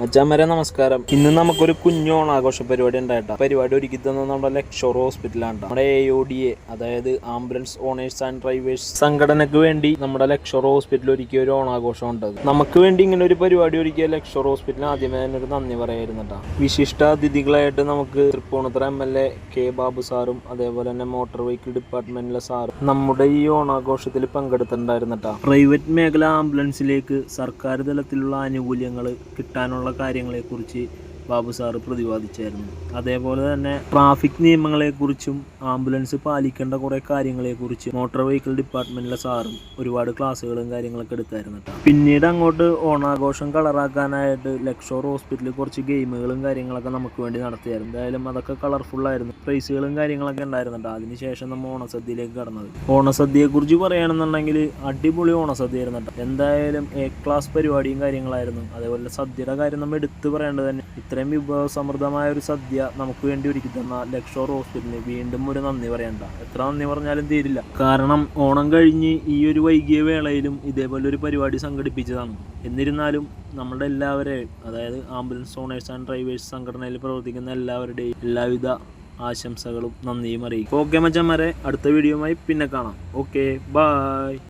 മച്ചാമരെ നമസ്കാരം. ഇന്ന് നമുക്കൊരു കുഞ്ഞോണ ആഘോഷ പരിപാടി ഉണ്ടായിട്ടാ. പരിപാടി ഒരുക്കി നമ്മുടെ ലക്ഷോർ ഹോസ്പിറ്റലാണ് നമ്മുടെ എ ഒ ഡി എ അതായത് ആംബുലൻസ് ഓണേഴ്സ് ആൻഡ് ഡ്രൈവേഴ്സ് സംഘടനക്ക് വേണ്ടി നമ്മുടെ ലക്ഷോർ ഹോസ്പിറ്റൽ ഒരുക്കിയ ഒരു ഓണാഘോഷം ഉണ്ടത് നമുക്ക് വേണ്ടി ഇങ്ങനെ ഒരു പരിപാടി ഒരുക്കിയ ലക്ഷോർ ഹോസ്പിറ്റലിന് ആദ്യമേ തന്നെ ഒരു നന്ദി പറയായിരുന്നുട്ടാ വിശിഷ്ട അതിഥികളായിട്ട് നമുക്ക് Tripunithura M L A K Babu സാറും അതേപോലെ തന്നെ മോട്ടോർ വെഹിക്കിൾ ഡിപ്പാർട്ട്മെന്റിലെ സാറും നമ്മുടെ ഈ ഓണാഘോഷത്തിൽ പങ്കെടുത്തിട്ടുണ്ടായിരുന്നട്ടാ പ്രൈവറ്റ് മേഖല ആംബുലൻസിലേക്ക് സർക്കാർ തലത്തിലുള്ള ആനുകൂല്യങ്ങൾ കിട്ടാനുള്ള കാര്യങ്ങളെക്കുറിച്ച് ബാബു സാറ് പ്രതിപാദിച്ചായിരുന്നു. അതേപോലെ തന്നെ ട്രാഫിക് നിയമങ്ങളെക്കുറിച്ചും ആംബുലൻസ് പാലിക്കേണ്ട കുറേ കാര്യങ്ങളെക്കുറിച്ച് മോട്ടോർ വെഹിക്കിൾ ഡിപ്പാർട്ട്മെന്റിലെ സാറും ഒരുപാട് ക്ലാസ്സുകളും കാര്യങ്ങളൊക്കെ എടുത്തായിരുന്നു പിന്നീട് അങ്ങോട്ട് ഓണാഘോഷം കളറാക്കാനായിട്ട് ലക്ഷോർ ഹോസ്പിറ്റലിൽ കുറച്ച് ഗെയിമുകളും കാര്യങ്ങളൊക്കെ നമുക്ക് വേണ്ടി നടത്തിയായിരുന്നു. എന്തായാലും അതൊക്കെ കളർഫുൾ ആയിരുന്നു. പ്രൈസുകളും കാര്യങ്ങളൊക്കെ ഉണ്ടായിരുന്നു കേട്ടോ. അതിനുശേഷം നമ്മൾ ഓണസദ്യയിലേക്ക് കടന്നത്. ഓണസദ്യയെക്കുറിച്ച് പറയുകയാണെന്നുണ്ടെങ്കിൽ അടിപൊളി ഓണസദ്യയായിരുന്നു കേട്ടോ. എന്തായാലും എ ക്ലാസ് പരിപാടിയും കാര്യങ്ങളായിരുന്നു. അതേപോലെ സദ്യയുടെ കാര്യം നമ്മൾ എടുത്തു പറയേണ്ടത് തന്നെ ഇത്രയും വിഭവസമൃദ്ധമായ ഒരു സദ്യ നമുക്ക് വേണ്ടി ഒരുക്കി തന്ന ലക്ഷോർ ഹോസ്പിറ്റലിന് വീണ്ടും ഒരു നന്ദി പറയണ്ട. എത്ര നന്ദി പറഞ്ഞാലും തീരില്ല. കാരണം ഓണം കഴിഞ്ഞ് ഈ ഒരു വൈകിയ വേളയിലും ഇതേപോലെ ഒരു പരിപാടി സംഘടിപ്പിച്ചതാണ്. എന്നിരുന്നാലും നമ്മുടെ എല്ലാവരെയും അതായത് ആംബുലൻസ് ഓണേഴ്സ് ആൻഡ് ഡ്രൈവേഴ്സ് സംഘടനയിൽ പ്രവർത്തിക്കുന്ന എല്ലാവരുടെയും എല്ലാവിധ ആശംസകളും നന്ദിയും അറിയിക്കും. ഓക്കെ മച്ചന്മാരെ അടുത്ത വീഡിയോയുമായി പിന്നെ കാണാം. Okay bye.